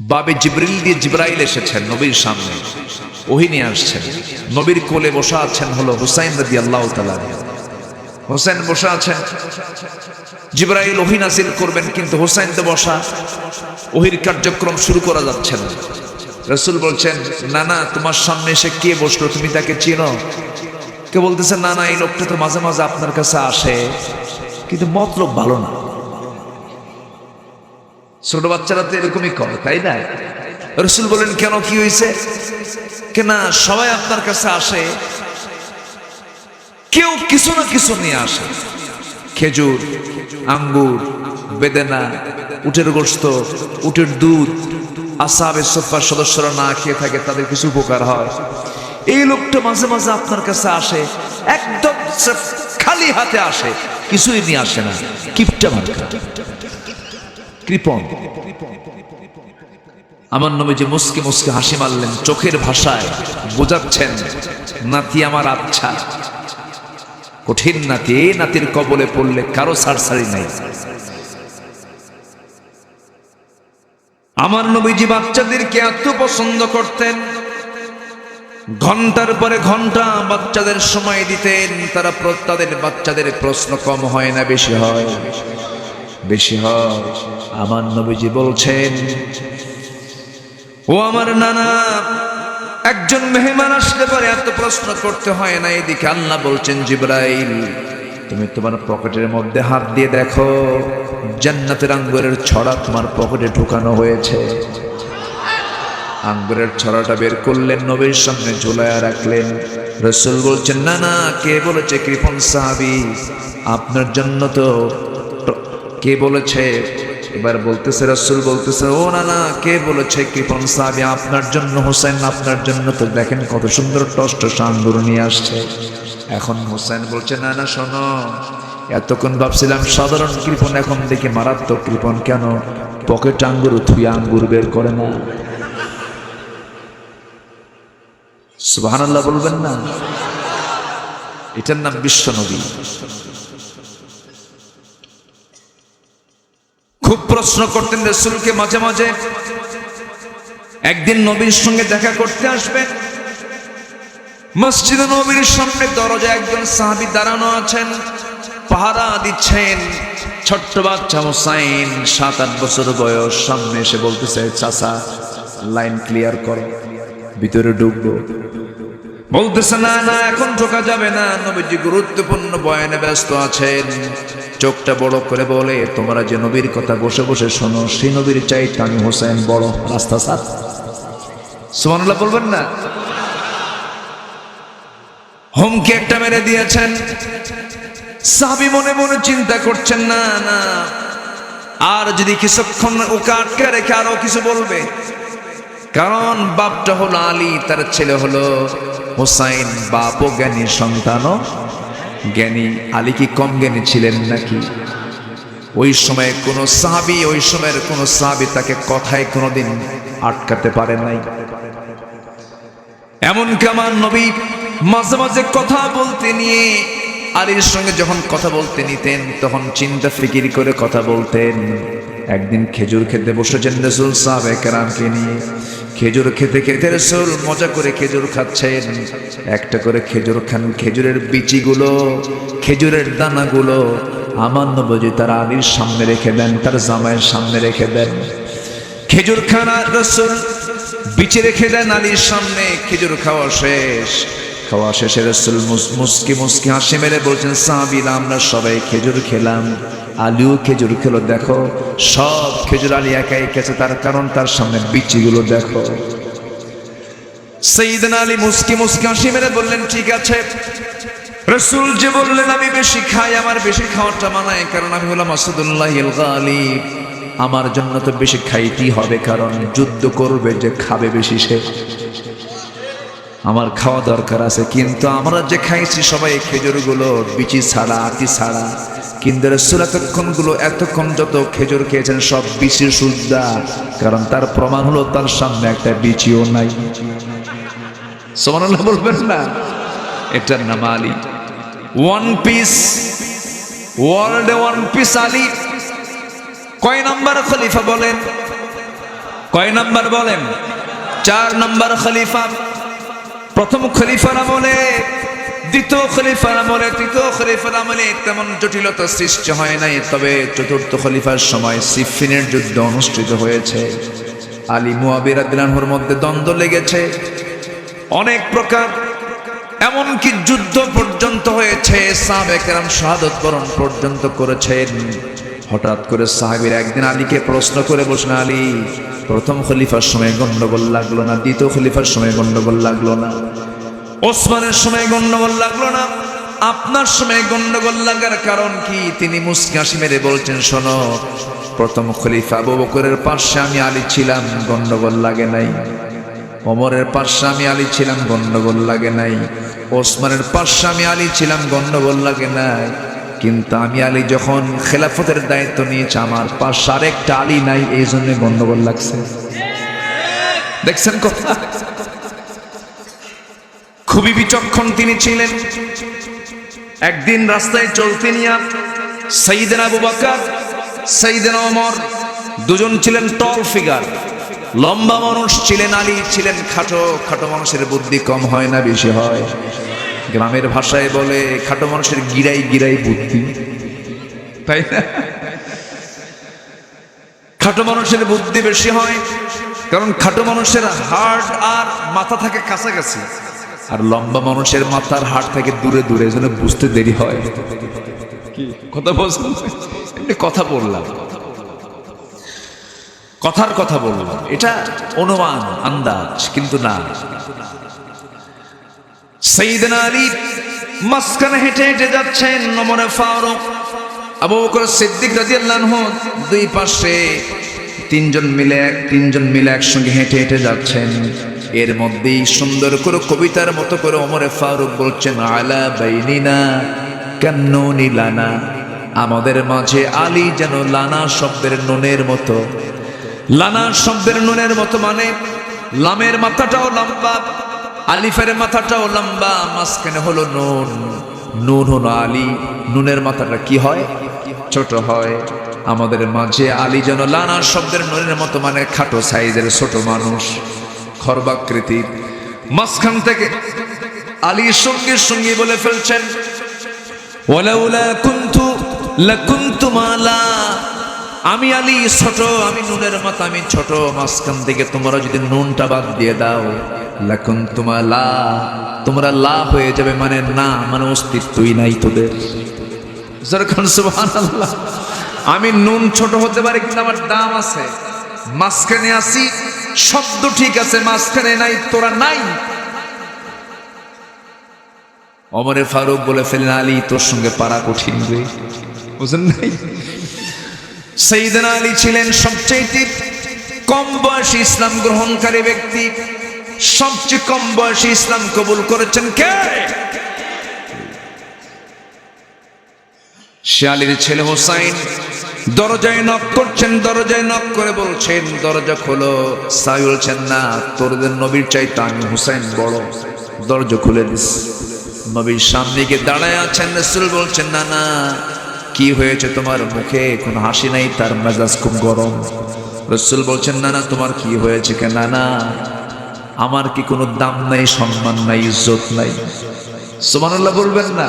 বাবে জিব্রিল দিয়ে জিব্রাইল এসেছেন নবীর সামনে। ওহি নিয়ে আসছেন। নবীর কোলে বসা আছেন হলো হুসাইন রদি আল্লাহ হোসেন বসা আছেন। জিব্রাইল ওহি নাসিল করবেন কিন্তু হোসেন তো বসা। ওহির কার্যক্রম শুরু করা যাচ্ছে না। রসুল বলছেন, না না, তোমার সামনে এসে কে বসল? তুমি তাকে চিনো? কে বলতেছে, না না, এই লোকটা তো মাঝে মাঝে আপনার কাছে আসে, কিন্তু মতলব ভালো না। ছোট বাচ্চারা তো এরকমই করে, তাই না? রসুল বলেন, কেন কি হয়েছে কে না, সবাই আপনার কাছে আসে, কেউ কিছু না কিছু নিয়ে আসে। খেজুর, আঙ্গুর, বেদেনা, উটের গোস্ত উটের দুধ আসাবে সোফার সদস্যরা না খেয়ে থাকে, তাদের কিছু উপকার হয়। এই লোকটা মাঝে মাঝে আপনার কাছে আসে, একদম খালি হাতে আসে, কিছুই নিয়ে আসে না। কিপটা মার্কা। কৃপণ। আমার নবী যে মুসকে মুসকে হাসি মারলেন, চোখের ভাষায় বোঝাচ্ছেন, নাতি আমার আচ্ছা। কঠিন নাতি, এই নাতির কবলে পড়লে কারও সারসারি নাই। আমার নবীজি বাচ্চাদেরকে এত পছন্দ করতেন, ঘণ্টার পরে ঘণ্টা বাচ্চাদের সময় দিতেন, তারা তাদের বাচ্চাদের প্রশ্ন কম হয় না, বেশি হয়। বেশি হয়। আমার নবীজি বলছেন ও আমার নানা একজন মেহমান আসলে পরে এত প্রশ্ন করতে হয় না এদিকে আল্লাহ বলছেন জিব্রাইল তুমি তোমার পকেটের মধ্যে হাত দিয়ে দেখো জান্নাতের আঙ্গুরের ছড়া তোমার পকেটে ঢুকানো হয়েছে। আঙ্গুরের ছড়াটা বের করলেন নবীর সামনে ঝুলায়া রাখলেন। রসুল বলছেন না না কে বলেছে কৃপন সাহাবি? আপনার জন্য তো কে বলেছে? এবার বলতেছে, রসুল বলতেছে, ও না না কে বলেছে? কৃপন সাহাবি, আপনার জন্য হোসেন আপনার জন্য তো দেখেন কত সুন্দর টষ্ট আঙ্গুর নিয়ে আসছে। এখন হোসেন বলছে না না শোনো, এতক্ষণ ভাবছিলাম সাধারণ কৃপন, এখন দেখি মারাত্মক কৃপন কেন? পকেট আঙ্গুর থুই আঙ্গুর বের করে না। আল্লাহ বলবেন না? এটার নাম বিশ্ব নবী। খুব প্রশ্ন করতেন রসুলকে মাঝে মাঝে। একদিন নবীর সঙ্গে দেখা করতে আসবেন মসজিদ নবীর সামনে দরজা একজন সাহাবি দাঁড়ানো আছেন, পাহারা দিচ্ছেন। ছোট্ট বাচ্চা হোসাইন সাত আট বছর বয়স, সামনে এসে বলতেছে, চাচা, লাইন ক্লিয়ার করো, ভিতরে ঢুকবো। বলতেছে, না না, এখন ঢোকা যাবে না। নবীজি গুরুত্বপূর্ণ বয়ানে ব্যস্ত আছেন। চোখটা বড় করে বলে, তোমরা যে নবীর কথা বসে বসে শোনো, সেই নবীর চাইতে আমি হোসেন বড়। রাস্তা সাত। সুমানুল্লাহ বলবেন না? হুমকি একটা মেরে দিয়েছেন। সাবি মনে মনে চিন্তা করছেন, না না, আর যদি কিছুক্ষণ ওকে আটকে রেখে আরও কিছু বলবে? কারণ বাপটা হলো আলী, তার ছেলে হলো হোসাইন বাপও জ্ঞানী সন্তানও। জ্ঞানী আলী কি কম জ্ঞানী ছিলেন নাকি? ওই সময় কোনো সাহাবি, ওই সময়ের কোনো সাহাবি তাকে কথায় কোনোদিন আটকাতে পারে নাই। এমনকি আমার নবী মাঝে মাঝে কথা বলতে নিয়ে আলীর সঙ্গে যখন কথা বলতে নিতেন, তখন চিন্তা ফিকির করে কথা বলতেন। একদিন খেজুর খেতে বসেছেন রসুল সাহেব কেরামকে নিয়ে। খেজুর খেতে খেতে রসুল মজা করে খেজুর খাচ্ছেন। একটা করে খেজুর খান, খেজুরের বিচিগুলো, খেজুরের দানাগুলো আমার নবজি তার আলীর সামনে রেখে দেন, তার জামাইয়ের সামনে রেখে দেন। খেজুর খানা রসুল বিচে রেখে দেন আলীর সামনে, খেজুর খাওয়া শেষ। খাওয়া শেষে রসুল মুসকি মুসকি হাসি মেরে বলছেন সাহাবিলা আমরা সবাই খেজুর খেলাম। আলিও খেজুর খেলো, দেখো। সব খেজুর আলী একাই খেয়েছে, তার কারণ তার সামনে বিচিগুলো দেখো। সঈদিন আলী মুসকি মুসকি হাসি মেরে বললেন, ঠিক আছে। রসুল যে বললেন, আমি বেশি খাই, আমার বেশি খাওয়াটা মানায়, কারণ আমি হলাম আসাদুল্লাহ আলী আমার জন্য তো বেশি খাইতেই হবে, কারণ যুদ্ধ করবে যে খাবে বেশি সে। আমার খাওয়া দরকার আছে, কিন্তু আমরা যে খাইছি সবাই খেজুরগুলো, বিচি ছাড়া আতি ছাড়া। কিন্তু রসুল এতক্ষণগুলো এতক্ষণ যত খেজুর খেয়েছেন সব বিচি সুদ্ধা। কারণ তার প্রমাণ হলো তার সামনে একটা বিচিও নাই। সোমানুল্লাহ বলবেন না? এটার নাম আলী ওয়ান পিস ওয়ার্ল্ডে ওয়ান পিস আলী। কয় নাম্বার খলিফা বলেন? কয় নাম্বার বলেন? চার নাম্বার খলিফা। প্রথম খলিফার আমলে, দ্বিতীয় খলিফার আমলে, তৃতীয় খলিফার আমলে তেমন জটিলতা সৃষ্টি হয় নাই, তবে চতুর্থ খলিফার সময় সিফিনের যুদ্ধ অনুষ্ঠিত হয়েছে। আলী মুয়াবির আদিলানহুর মধ্যে দ্বন্দ্ব লেগেছে। অনেক প্রকার, এমনকি যুদ্ধ পর্যন্ত হয়েছে সাহাবেকেরাম শাহাদত বরণ পর্যন্ত করেছেন। হঠাৎ করে সাহাবির একদিন আলীকে প্রশ্ন করে বসলেন, আলী, প্রথম খলিফার সময় গন্ডগোল লাগল না? দ্বিতীয় খলিফার সময় গন্ডগোল লাগল না? ওসমানের সময় গন্ডগোল লাগল না? আপনার সময় গন্ডগোল লাগার কারণ কি? তিনি মুসকি হাসি মেরে বলছেন, শোনো, প্রথম খলিফা আবু বকরের পাশে আমি আলী ছিলাম গন্ডগোল লাগে নাই। ওমরের পাশে আমি আলী ছিলাম গন্ডগোল লাগে নাই। ওসমানের পাশে আমি আলী ছিলাম গন্ডগোল লাগে নাই। কিন্তু আমি আলী যখন খেলাফতের দায়িত্ব নিয়েছে, আমার পাশে আরেকটা আলী নাই, এই জন্য গন্ডগোল লাগছে। দেখছেন কথা? খুবই বিচক্ষণ তিনি ছিলেন। একদিন রাস্তায় চলতে নিয়ে সঈদিন আবু বাকার সঈদিন ওমর দুজন ছিলেন টল ফিগার লম্বা মানুষ ছিলেন আলী, ছিলেন খাটো খাটো মানুষের বুদ্ধি কম হয় না, বেশি হয়। গ্রামের ভাষায় বলে, খাটো মানুষের গিরাই গিরাই বুদ্ধি। তাই না? খাটো মানুষের বুদ্ধি বেশি হয়, কারণ খাটো মানুষের হার্ট আর মাথা থাকে কাছাকাছি, আর লম্বা মানুষের মাথার হাট থেকে দূরে দূরে যেন বুঝতে দেরি হয়। কথা কথা বললাম। কথার কথা বললাম। এটা অনুমান, আন্দাজ, কিন্তু না। সঈদনা আলী মাঝখানে হেঁটে হেঁটে যাচ্ছেন নমরে ফারুক। আবু বকর সিদ্দিক রাদিয়াল্লাহু দুই পাশে তিনজন মিলে তিনজন মিলে একসঙ্গে হেঁটে হেঁটে যাচ্ছেন। এর মধ্যেই সুন্দর করে কবিতার মতো করে ওমরে ফারুক বলছেন, আলা বাইনিনা কান্নুনি লানা। আমাদের মাঝে আলী যেন লানা শব্দের নুনের মতো। লানা শব্দের নুনের মতো মানে লামের মাথাটাও লম্বা আলিফের মাথাটাও লম্বা, মাঝখানে হলো নুন। নুন হলো আলী। নুনের মাথাটা কি হয়? ছোট হয়। আমাদের মাঝে আলী যেন লানা শব্দের নুনের মতো মানে খাটো সাইজের ছোট মানুষ। খর্বাকৃতির মাঝখান থেকে আলীর সঙ্গে সঙ্গে বলে ফেলছেন, ওয়ালাউলা কুনতু, লাকুনতু মালা। আমি আলী ছোট, আমি নুনের মতো আমি ছোট। মাঝখান থেকে তোমরা যদি নুনটা বাদ দিয়ে দাও। লাকুন তোমা লা, তোমরা লা হয়ে যাবে মানে না মানে অস্তিত্বই নাই তোদের। সুবহানাল্লাহ। আমি নুন ছোট হতে পারে, কিন্তু আমার দাম আছে। মাঝখানে আসি শব্দ ঠিক আছে, মাঝখানে নাই, তোরা নাই। অমরে ফারুক বলে ফেলেন, আলী, তোর সঙ্গে পারা কঠিন রে। বুঝলেন নাই? সঈদান আলী ছিলেন সবচেয়ে কম বয়সী ইসলাম গ্রহণকারী ব্যক্তি। সবচেয়ে কম বয়সী ইসলাম কবুল করেছেন কে? সে আলীর ছেলে হোসাইন। দরজায় নক করছেন, দরজায় নক করে বলছেন, দরজা খোলো সাই বলছেন না তোরদের নবীর চাইতে আমি হুসাইন বড়। দরজা খুলে দিস। নবীর সামনে গিয়ে দাঁড়ায় আছেন, রসুল বলছেন, না না, কি হয়েছে তোমার মুখে? কোনো হাসি নাই, তার মেজাজ খুব গরম। রসুল বলছেন, না না, তোমার কি হয়েছে কেন না না আমার কি কোনো দাম নাই, সম্মান নাই, ইজ্জত নাই? সুমানুল্লাহ বলবেন না।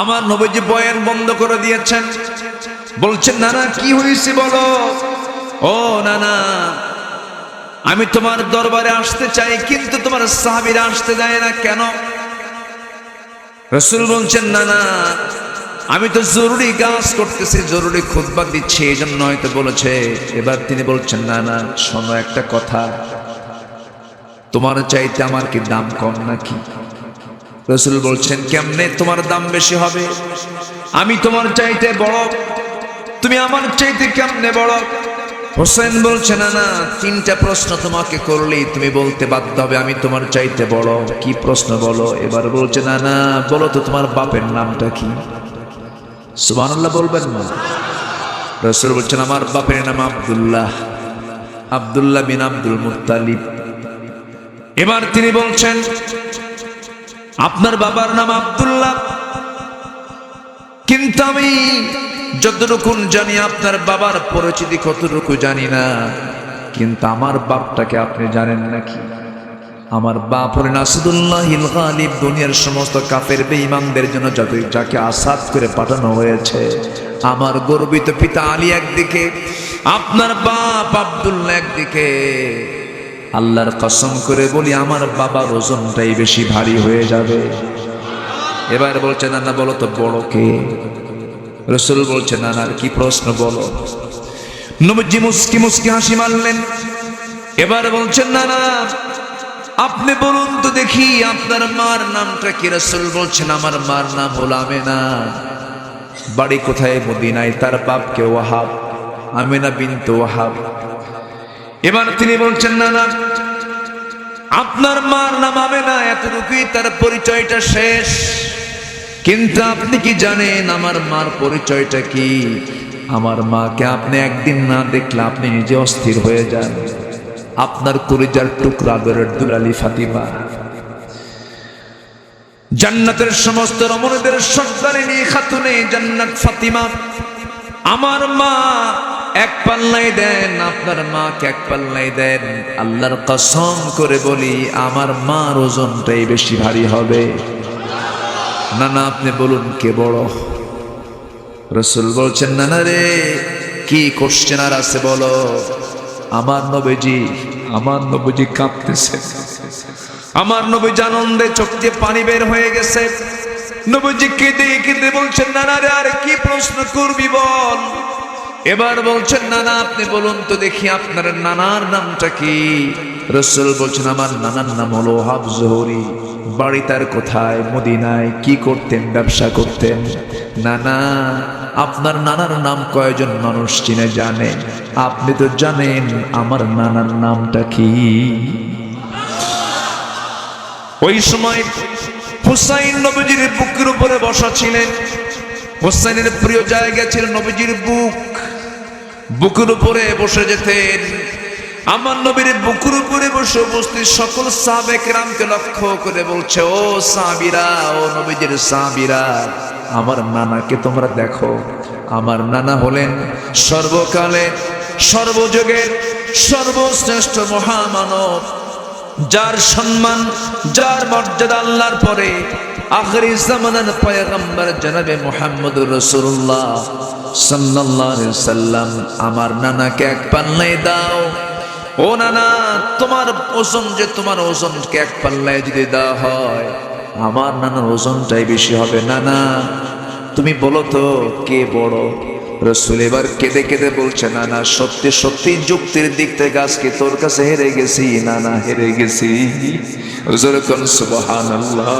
আমার নবীজি বয়ান বন্ধ করে দিয়েছেন। বলছেন না না কি হয়েছে বলো? ও না না আমি তোমার দরবারে আসতে চাই, কিন্তু তোমার সাহাবিরা আসতে দেয় না, কেন? রসুল বলছেন না না আমি তো জরুরি কাজ করতেছি, জরুরি খুতবা দিচ্ছি, এই জন্য হয়তো বলেছে। এবার তিনি বলছেন, না না, শোনো একটা কথা। তোমার চাইতে আমার কি দাম কম নাকি? রসুল বলছেন, কেমনে তোমার দাম বেশি হবে? আমি তোমার চাইতে বড়। তুমি আমার চাইতে কেমনে বড়? হোসেন বলছে, না না, তিনটা প্রশ্ন তোমাকে করলেই তুমি বলতে বাধ্য হবে, আমি তোমার চাইতে বড়। কি প্রশ্ন বলো? এবার বলছে, না না, বলো তো তোমার বাপের নামটা কি? সুবহানাল্লাহ বলবেন না। রসুল বলছেন, আমার বাপের নাম আব্দুল্লাহ। আব্দুল্লাহ বিন আব্দুল মুত্তালিব। এবার তিনি বলছেন, আপনার বাবার নাম আব্দুল্লাহ। কিন্তু আমি যতটুকু জানি, আপনার বাবার পরিচিতি কতটুকু জানি না। কিন্তু আমার বাপটাকে আপনি জানেন নাকি? আমার বাপ হলেন আসাদুল্লাহ গালিব, দুনিয়ার সমস্ত কাফের বেঈমানদের জন্য যাতে যাকে আসাদ করে পাঠানো হয়েছে। আমার গর্বিত পিতা আলী একদিকে, আপনার বাপ আবদুল্লাহ একদিকে। আল্লাহর কসম করে বলি, আমার বাবার ওজনটাই বেশি ভারী হয়ে যাবে। এবার বলছে না না বলো তো বড় কে? রসুল বলছে না না কি প্রশ্ন বলো? নবজি মুস্কি মুস্কি হাসি মারলেন। এবার বলছেন না না আপনি বলুন তো দেখি আপনার মার নামটা কি? রসুল বলছেন, আমার মার নাম হলো আমেনা। বাড়ি কোথায়? মদিনায়। তার বাপকে ওয়াহাব। আমেনা বিনতে ওয়াহাব। এবার তিনি বলছেন, না না, আপনার মার নাম আমেনা। এতটুকুই তার পরিচয়টা শেষ। কিন্তু আপনি কি জানেন আমার মার পরিচয়টা কি? আমার মাকে আপনি একদিন না দেখলে আপনি নিজে অস্থির হয়ে যান। আপনার কলিজার টুকরা আদরের দুলালি ফাতিমা। জান্নাতের সমস্ত রমণীদের সর্দারিনী খাতুনে জান্নাত ফাতিমা। আমার মা এক পাল্লাই দেন, আপনার মাকে এক পাল্লাই দেন। আল্লাহর কসম করে বলি, আমার মার ওজনটাই বেশি ভারী হবে। না না আপনি বলুন, কে বড়? রসুল বলছেন না না রে, কি কোশ্চেন আর আছে বলো? আমার নবীজি আমার নবীজি কাঁপতেছে। আমার নবীজ আনন্দে চোখ দিয়ে পানি বের হয়ে গেছে। নবীজি কেঁদে কেঁদে বলছেন না না রে, আর কি প্রশ্ন করবি বল? এবার বলছেন, নানা, আপনি বলুন তো দেখি আপনার নানার নামটা কি? রসুল বলছেন, আমার নানার নাম হলো হাব জহরি। বাড়ি তার কোথায়? মদিনায়। কি করতেন? ব্যবসা করতেন? নানা, আপনার নানার নাম কয়জন মানুষ চিনে জানে? আপনি তো জানেন আমার নানার নামটা কি? ওই সময় হুসাইন নবীজির বুকের উপরে বসা ছিলেন। হুসাইনের প্রিয় জায়গা ছিল নবীজির বুক। বুকের উপরে বসে যেতেন। আমার নবীর বুকুর উপরে বসে উপস্থিত সকল সাবেক রামকে লক্ষ্য করে বলছে, ও সাবিরা ও নবীজির সাবিরা আমার নানাকে তোমরা দেখো। আমার নানা হলেন সর্বকালে সর্বযুগের সর্বশ্রেষ্ঠ মহামানব। যার সম্মান, যার মর্যাদা আল্লাহর পরে আখরি জামানার পয়গম্বর জনাবে মুহাম্মদুর রসুল্লাহ আলাইহি সাল্লাম, আমার নানাকে এক পাল্লাই দাও। ও নানা, তোমার ওজন যে তোমার ওজনকে এক পাল্লায় যদি দেওয়া হয়, আমার নানার ওজনটাই বেশি হবে। নানা, তুমি বলো তো, কে বড়? রসুল এবার কেঁদে কেঁদে বলছে না না সত্যি সত্যি যুক্তির দিক থেকে আজকে তোর কাছে হেরে গেছি। না না হেরে গেছি। সুবহানাল্লাহ।